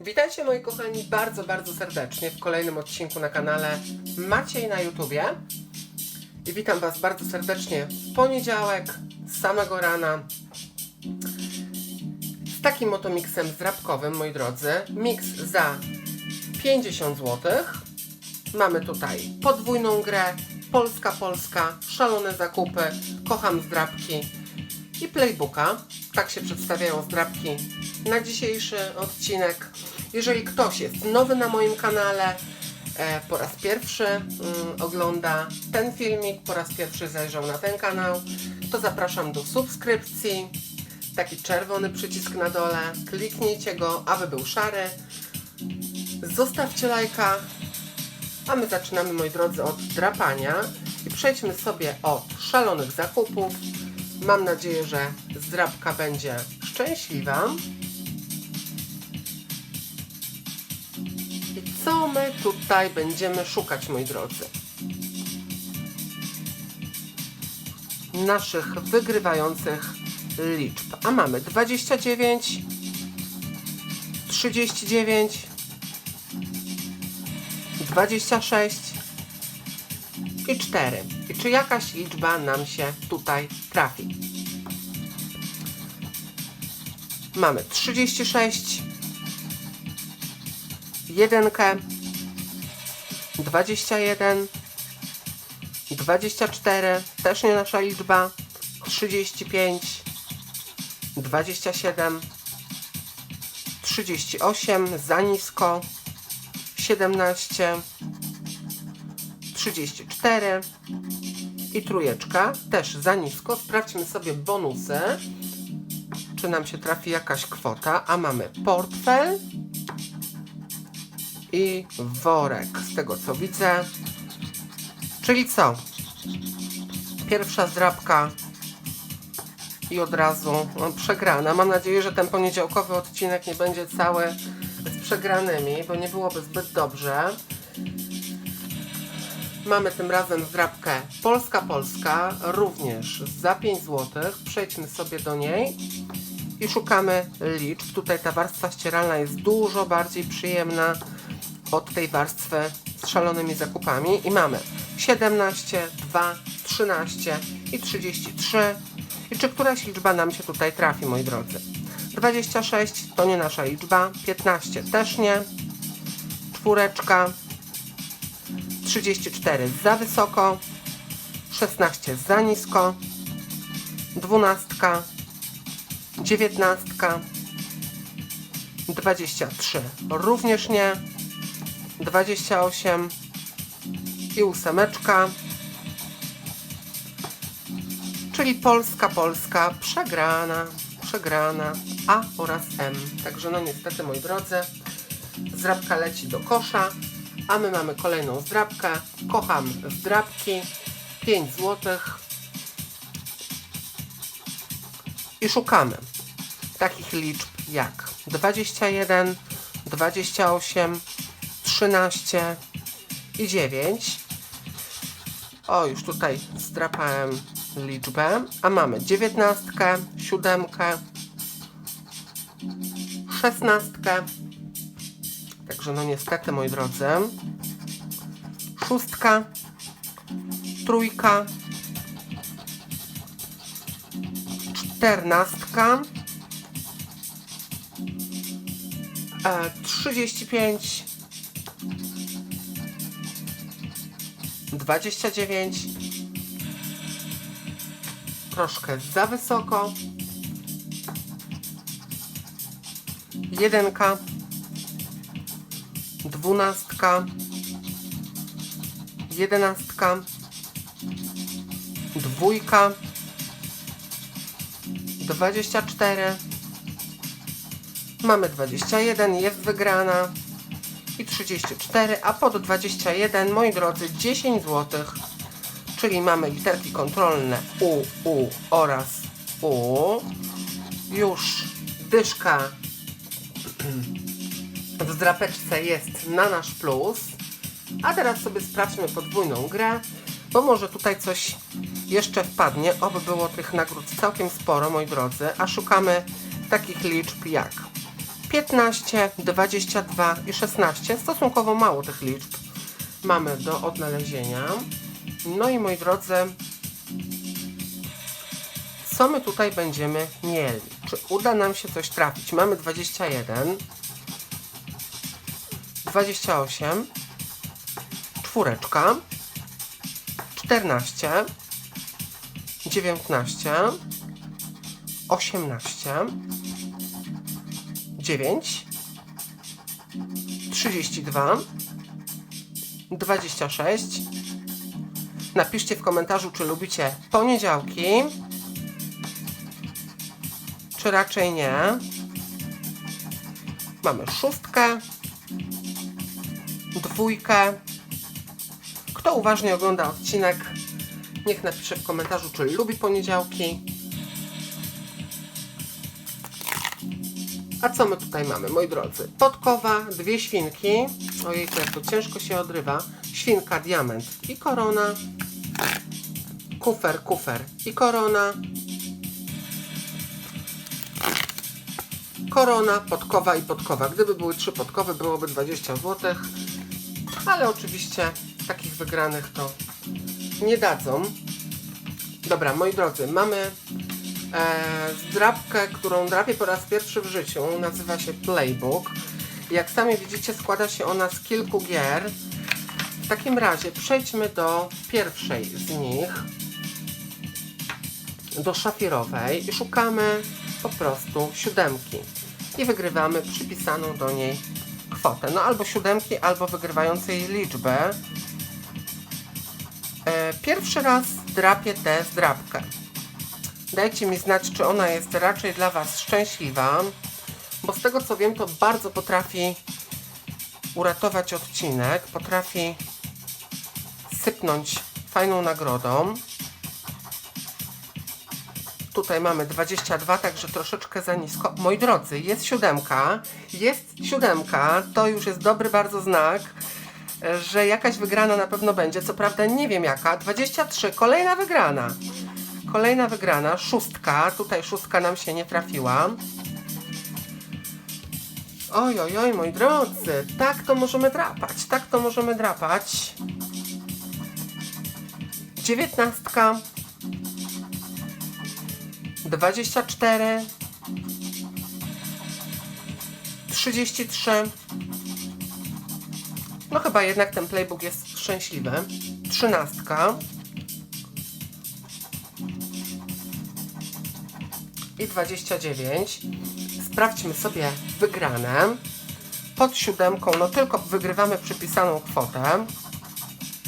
Witajcie moi kochani bardzo, bardzo serdecznie w kolejnym odcinku na kanale Maciej na YouTubie. I witam Was bardzo serdecznie w poniedziałek, z samego rana. Z takim oto miksem zdrabkowym, moi drodzy. Miks za 50 zł. Mamy tutaj podwójną grę, Polska, Polska, szalone zakupy, kocham zdrabki i playbooka. Tak się przedstawiają zdrabki na dzisiejszy odcinek. Jeżeli ktoś jest nowy na moim kanale, e, po raz pierwszy mm, ogląda ten filmik, po raz pierwszy zajrzał na ten kanał, to zapraszam do subskrypcji. Taki czerwony przycisk na dole, kliknijcie go, aby był szary. Zostawcie lajka, a my zaczynamy, moi drodzy, od drapania i przejdźmy sobie od szalonych zakupów. Mam nadzieję, że zdrabka będzie szczęśliwa. I co my tutaj będziemy szukać, moi drodzy? Naszych wygrywających liczb. A mamy 29, 39, 26 i 4. Czy jakaś liczba nam się tutaj trafi? Mamy 36, 1, 21, 24, też nie nasza liczba, 35, 27, 38, za nisko, 17, 34 i trójeczka, też za nisko. Sprawdźmy sobie bonusy, czy nam się trafi jakaś kwota, a mamy portfel i worek, z tego co widzę. Czyli co? Pierwsza zdrabka i od razu no, przegrana. Mam nadzieję, że ten poniedziałkowy odcinek nie będzie cały z przegranymi, bo nie byłoby zbyt dobrze. Mamy tym razem zdrabkę Polska-Polska, również za 5 zł. Przejdźmy sobie do niej i szukamy liczb. Tutaj ta warstwa ścieralna jest dużo bardziej przyjemna od tej warstwy z szalonymi zakupami. I mamy 17, 2, 13 i 33. I czy któraś liczba nam się tutaj trafi, moi drodzy? 26 to nie nasza liczba, 15 też nie, czwóreczka, 34 za wysoko, 16 za nisko, 12, 19, 23 również nie, 28 i ósemeczka, czyli Polska, Polska przegrana, przegrana A oraz M. Także no niestety moi drodzy, zdrabka leci do kosza, a my mamy kolejną zdrabkę. Kocham zdrabki, 5 zł. I szukamy takich liczb jak 21, 28, 13 i 9. O, już tutaj zdrapałem liczbę, a mamy 19, 7, 16. Także no niestety, moi drodzy. Szóstka, trójka, czternastka, e, 35, 29, troszkę za wysoko, jedynka, dwunastka, jedenastka, dwójka, dwadzieścia cztery, mamy dwadzieścia jeden, jest wygrana. I 34, a pod 21, moi drodzy, 10 zł, czyli mamy literki kontrolne U, U oraz U. Już dyszka zdrapeczce jest na nasz plus. A teraz sobie sprawdźmy podwójną grę, bo może tutaj coś jeszcze wpadnie. Oby było tych nagród całkiem sporo, moi drodzy. A szukamy takich liczb jak 15, 22 i 16. Stosunkowo mało tych liczb mamy do odnalezienia. No i moi drodzy, co my tutaj będziemy mieli? Czy uda nam się coś trafić? Mamy 21, 28, czwóreczka, 14, 19, 18, 9, 32, 26. Napiszcie w komentarzu, czy lubicie poniedziałki, czy raczej nie. Mamy szóstkę, dwójkę. Kto uważnie ogląda odcinek, niech napisze w komentarzu, czy lubi poniedziałki. A co my tutaj mamy, moi drodzy? Podkowa, dwie świnki. Ojej, jak to ciężko się odrywa. Świnka, diament i korona. Kufer, kufer i korona. Korona, podkowa i podkowa. Gdyby były trzy podkowy, byłoby 20 zł. Ale oczywiście takich wygranych to nie dadzą. Dobra, moi drodzy, mamy e, którą drapię po raz pierwszy w życiu. Nazywa się Playbook. Jak sami widzicie, składa się ona z kilku gier. W takim razie przejdźmy do pierwszej z nich, do szafirowej i szukamy po prostu siódemki. I wygrywamy przypisaną do niej kwotę. No albo siódemki, albo wygrywającej liczbę. E, Pierwszy raz drapię tę zdrabkę. Dajcie mi znać, czy ona jest raczej dla Was szczęśliwa, bo z tego co wiem, to bardzo potrafi uratować odcinek, potrafi sypnąć fajną nagrodą. Tutaj mamy 22, także troszeczkę za nisko. Moi drodzy, jest siódemka, jest siódemka, to już jest dobry bardzo znak, że jakaś wygrana na pewno będzie. Co prawda nie wiem jaka. 23, kolejna wygrana. Kolejna wygrana, szóstka. Tutaj szóstka nam się nie trafiła. Oj, oj, oj, moi drodzy, tak to możemy drapać, tak to możemy drapać. Dziewiętnastka. 24 33 No chyba jednak ten playbook jest szczęśliwy. 13 i 29. Sprawdźmy sobie wygrane. Pod siódemką, no tylko wygrywamy przypisaną kwotę,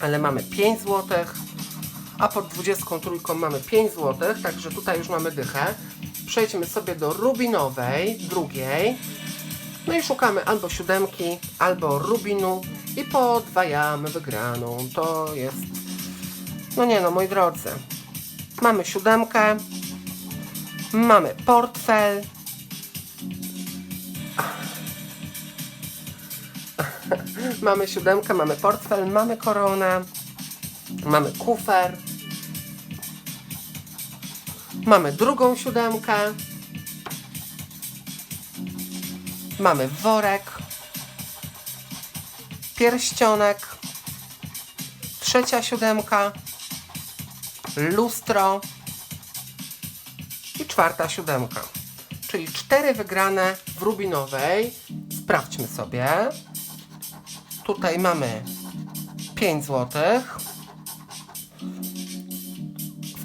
ale mamy 5 złotych a pod 23 mamy 5 zł, także tutaj już mamy dychę. Przejdźmy sobie do rubinowej, drugiej. No i szukamy albo siódemki, albo rubinu i podwajamy wygraną. To jest... No nie no, moi drodzy. Mamy siódemkę, mamy portfel, mamy siódemkę, mamy portfel, mamy koronę, mamy kufer, mamy drugą siódemkę, mamy worek, pierścionek, trzecia siódemka, lustro i czwarta siódemka. Czyli cztery wygrane w rubinowej. Sprawdźmy sobie. Tutaj mamy 5 złotych.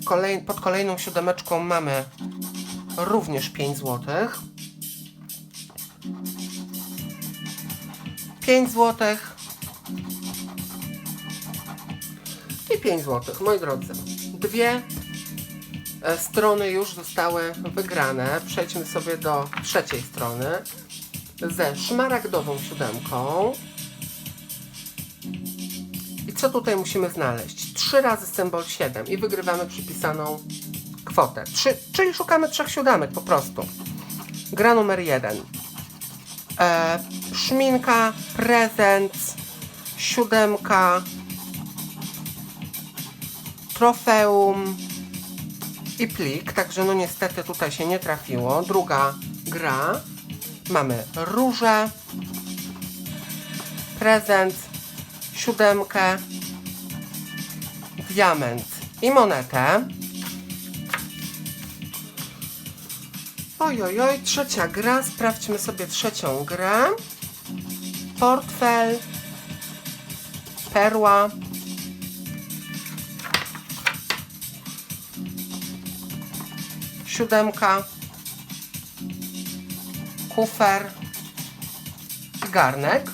Kolej, pod kolejną siódemeczką mamy również 5 złotych. 5 złotych. I 5 złotych, moi drodzy. Dwie e, strony już zostały wygrane. Przejdźmy sobie do trzeciej strony. Ze szmaragdową siódemką. I co tutaj musimy znaleźć? 3 razy symbol 7 i wygrywamy przypisaną kwotę. Trzy, czyli szukamy trzech siódemek po prostu. Gra numer 1. E, szminka, prezent, siódemka, trofeum i plik, także no niestety tutaj się nie trafiło. Druga gra, mamy różę, prezent, siódemkę, diament i monetę. Oj, oj, oj, trzecia gra. Sprawdźmy sobie trzecią grę. Portfel, perła, siódemka, kufer i garnek.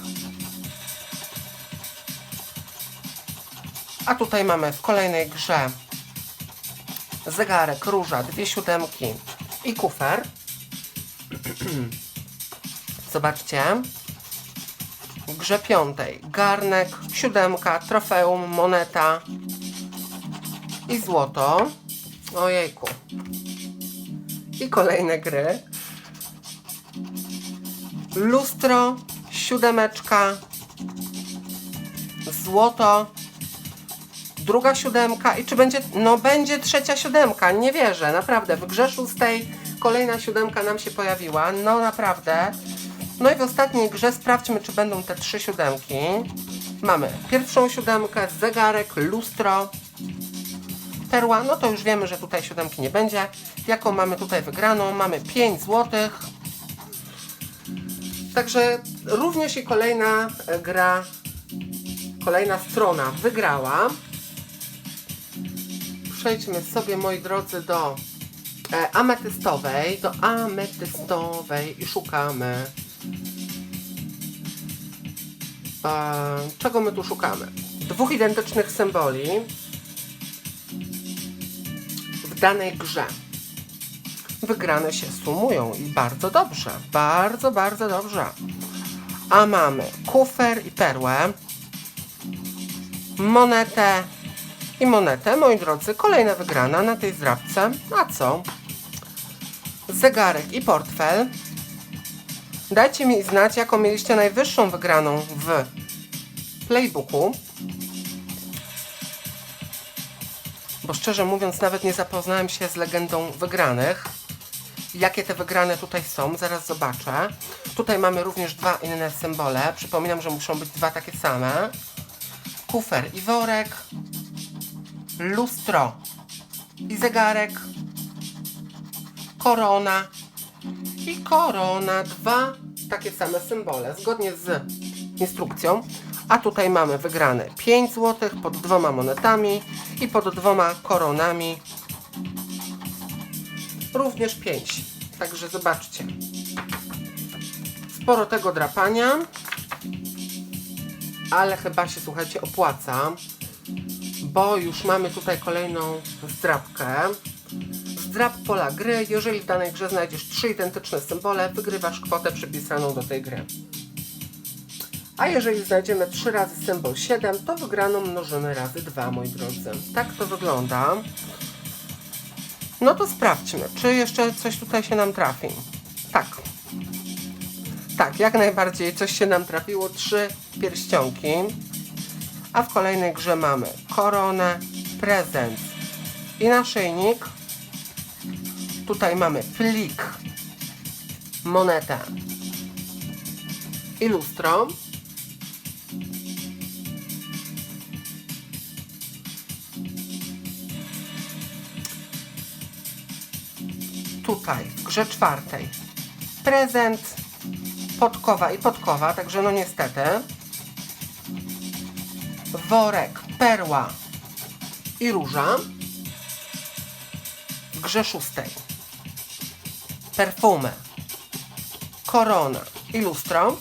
A tutaj mamy w kolejnej grze zegarek, róża, dwie siódemki i kufer. Zobaczcie. W grze piątej garnek, siódemka, trofeum, moneta i złoto. Ojejku. I kolejne gry. Lustro, siódemeczka, złoto, druga siódemka i czy będzie, no będzie trzecia siódemka, nie wierzę, naprawdę, w grze szóstej kolejna siódemka nam się pojawiła, no naprawdę. No i w ostatniej grze sprawdźmy, czy będą te trzy siódemki. Mamy pierwszą siódemkę, zegarek, lustro, perła, no to już wiemy, że tutaj siódemki nie będzie. Jaką mamy tutaj wygraną? Mamy 5 złotych. Także również i kolejna gra, kolejna strona wygrała. Przejdźmy sobie, moi drodzy, do e, ametystowej, do ametystowej i szukamy. E, czego my tu szukamy? Dwóch identycznych symboli w danej grze. Wygrane się sumują i bardzo dobrze, bardzo, bardzo dobrze. A mamy kufer i perłę, monetę i monetę, moi drodzy, kolejna wygrana na tej zdrabce. A co? Zegarek i portfel. Dajcie mi znać, jaką mieliście najwyższą wygraną w playbooku. Bo szczerze mówiąc, nawet nie zapoznałem się z legendą wygranych. Jakie te wygrane tutaj są, zaraz zobaczę. Tutaj mamy również dwa inne symbole. Przypominam, że muszą być dwa takie same. Kufer i worek. Lustro i zegarek. Korona i korona. Dwa takie same symbole, zgodnie z instrukcją. A tutaj mamy wygrane 5 zł pod dwoma monetami i pod dwoma koronami również 5. Także zobaczcie. Sporo tego drapania, ale chyba się, słuchajcie, opłaca, bo już mamy tutaj kolejną zdrabkę. Zdrab pola gry. Jeżeli w danej grze znajdziesz trzy identyczne symbole, wygrywasz kwotę przypisaną do tej gry. A jeżeli znajdziemy 3 razy symbol 7, to wygraną mnożymy razy 2, moi drodzy. Tak to wygląda. No to sprawdźmy, czy jeszcze coś tutaj się nam trafi. Tak. Tak, jak najbardziej coś się nam trafiło. Trzy pierścionki. A w kolejnej grze mamy koronę, prezent i naszyjnik. Tutaj mamy plik, monetę i lustro. Tutaj w grze czwartej prezent, podkowa i podkowa, także no niestety. Worek, perła i róża. W grze szóstej perfumę, korona i lustro.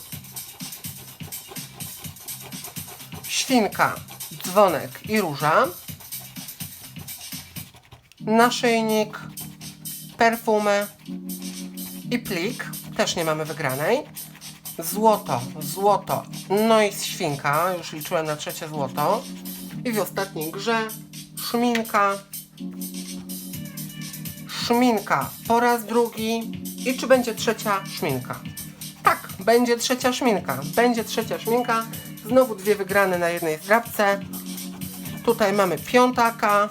Świnka, dzwonek i róża. Naszyjnik, perfumę i plik. Też nie mamy wygranej. Złoto, złoto, no i świnka. Już liczyłem na trzecie złoto. I w ostatniej grze szminka, szminka po raz drugi. I czy będzie trzecia szminka? Tak, będzie trzecia szminka. Będzie trzecia szminka. Znowu dwie wygrane na jednej zdrabce. Tutaj mamy piątaka.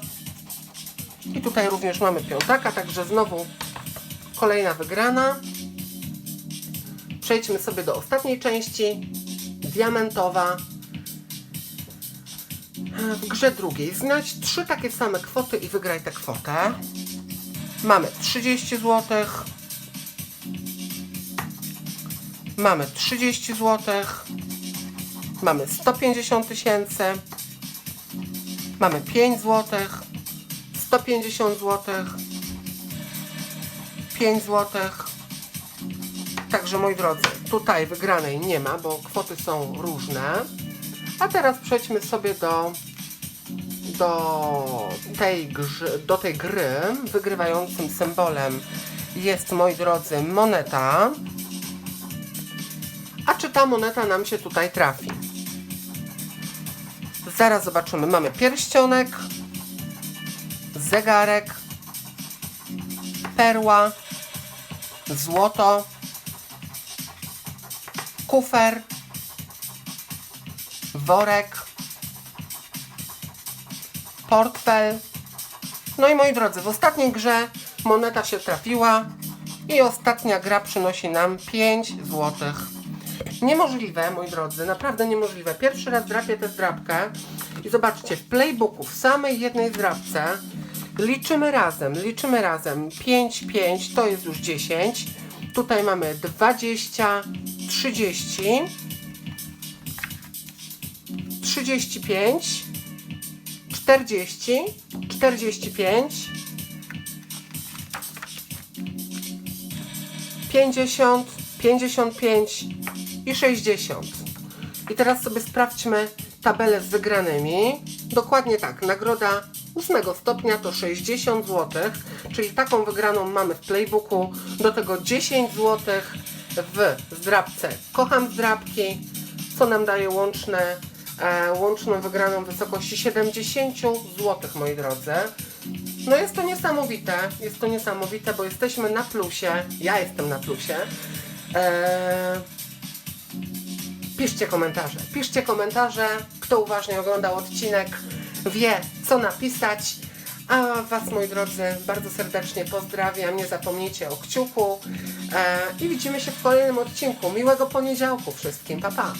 I tutaj również mamy piątaka, także znowu kolejna wygrana. Przejdźmy sobie do ostatniej części. Diamentowa. W grze drugiej znajdź trzy takie same kwoty i wygraj tę kwotę. Mamy 30 zł. Mamy 30 zł. Mamy 150 tysięcy. Mamy 5 zł. 150 zł. 5 zł. Także moi drodzy, tutaj wygranej nie ma, bo kwoty są różne. A teraz przejdźmy sobie do, do, tej, grzy, do tej gry. Wygrywającym symbolem jest, moi drodzy, moneta. A czy ta moneta nam się tutaj trafi? Zaraz zobaczymy. Mamy pierścionek, zegarek, perła, złoto, kufer, worek, portfel. No i moi drodzy, w ostatniej grze moneta się trafiła i ostatnia gra przynosi nam 5 złotych. Niemożliwe, moi drodzy, naprawdę niemożliwe. Pierwszy raz drapię tę zdrabkę i zobaczcie, w playbooku w samej jednej zdrabce liczymy razem, liczymy razem 5, 5, to jest już 10. Tutaj mamy 20, 30, 35, 40, 45, 50, 55 i 60. I teraz sobie sprawdźmy tabelę z wygranymi. Dokładnie tak, nagroda 8 stopnia to 60 zł, czyli taką wygraną mamy w playbooku. Do tego 10 zł w zdrabce Kocham zdrabki, co nam daje łączne, e, łączną wygraną w wysokości 70 zł, moi drodzy. No jest to niesamowite, jest to niesamowite, bo jesteśmy na plusie, ja jestem na plusie. Eee, piszcie komentarze, piszcie komentarze, kto uważnie oglądał odcinek, wie co napisać. A Was, moi drodzy, bardzo serdecznie pozdrawiam. Nie zapomnijcie o kciuku. E, I widzimy się w kolejnym odcinku. Miłego poniedziałku wszystkim. Pa, pa.